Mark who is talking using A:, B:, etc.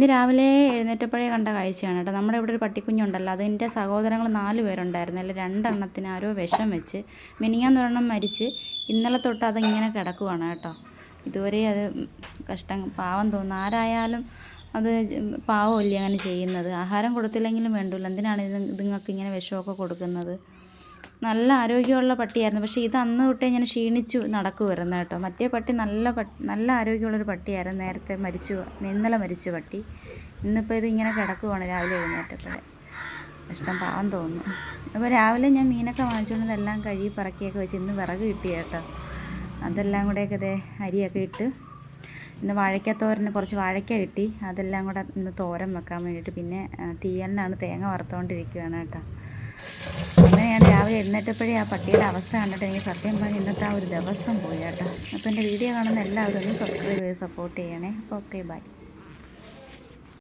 A: ഇന്ന് രാവിലെ എഴുന്നേറ്റപ്പോഴേ കണ്ട കാഴ്ചയാണ് കേട്ടോ. നമ്മുടെ ഇവിടെ ഒരു പട്ടിക്കുഞ്ഞുണ്ടല്ലോ. അതിന്റെ സഹോദരങ്ങൾ നാല് പേരുണ്ടായിരുന്നു. അതിൽ രണ്ടെണ്ണത്തിന് ആരോ വിഷം വെച്ച് മിനിങ്ങാന്നൊരെണ്ണം മരിച്ച് ഇന്നലെ തൊട്ട് അതിങ്ങനെ കിടക്കുവാണ് കേട്ടോ. ഇതുവരെ അത് കഷ്ടം പാവം തോന്നുന്നു. ആരായാലും അത് പാവമല്ലേ അങ്ങനെ ചെയ്യുന്നത്? ആഹാരം കൊടുത്തില്ലെങ്കിലും വേണ്ടില്ല. എന്തിനാണ് ഇത് ഇതുങ്ങൾക്ക് ഇങ്ങനെ വിഷമൊക്കെ കൊടുക്കുന്നത്? നല്ല ആരോഗ്യമുള്ള പട്ടിയായിരുന്നു. പക്ഷേ ഇത് അന്ന് തൊട്ടേ ഞാൻ ക്ഷീണിച്ചു നടക്കുമായിരുന്നു കേട്ടോ. മറ്റേ പട്ടി നല്ല പട്ടി നല്ല ആരോഗ്യമുള്ളൊരു പട്ടിയായിരുന്നു നേരത്തെ മരിച്ചു ഇന്നലെ മരിച്ചു പട്ടി. ഇന്നിപ്പോൾ ഇത് ഇങ്ങനെ കിടക്കുവാണ് രാവിലെ എഴുന്നേറ്റപ്പോഴേ. ഇഷ്ടം പാവം തോന്നുന്നു. അപ്പോൾ രാവിലെ ഞാൻ മീനൊക്കെ വാങ്ങിച്ചുകൊണ്ട് എല്ലാം കഴുകി പറക്കിയൊക്കെ വെച്ച് ഇന്ന് വിറക് കിട്ടി കേട്ടോ. അതെല്ലാം കൂടെയൊക്കെ ഇതേ അരിയൊക്കെ ഇട്ട് ഇന്ന് വാഴയ്ക്കത്തോരന് കുറച്ച് വാഴയ്ക്ക കിട്ടി. അതെല്ലാം കൂടെ ഇന്ന് തോരൻ വെക്കാൻ വേണ്ടിയിട്ട് പിന്നെ തീയലിനാണ് തേങ്ങ വറുത്തുകൊണ്ടിരിക്കുകയാണ് കേട്ടോ. രാവിലെ എഴുന്നേറ്റപ്പോഴേ ആ പട്ടിയുടെ അവസ്ഥ കണ്ടിട്ട് എനിക്ക് സത്യം പറഞ്ഞാൽ ഇന്നത്തെ ആ ഒരു ദിവസം പോയി കേട്ടോ. അപ്പോൾ എന്റെ വീഡിയോ കാണുന്ന എല്ലാവരും ഒന്ന് സബ്സ്ക്രൈബ് ചെയ്ത് സപ്പോർട്ട് ചെയ്യണേ. അപ്പോൾ ഓക്കെ ബൈ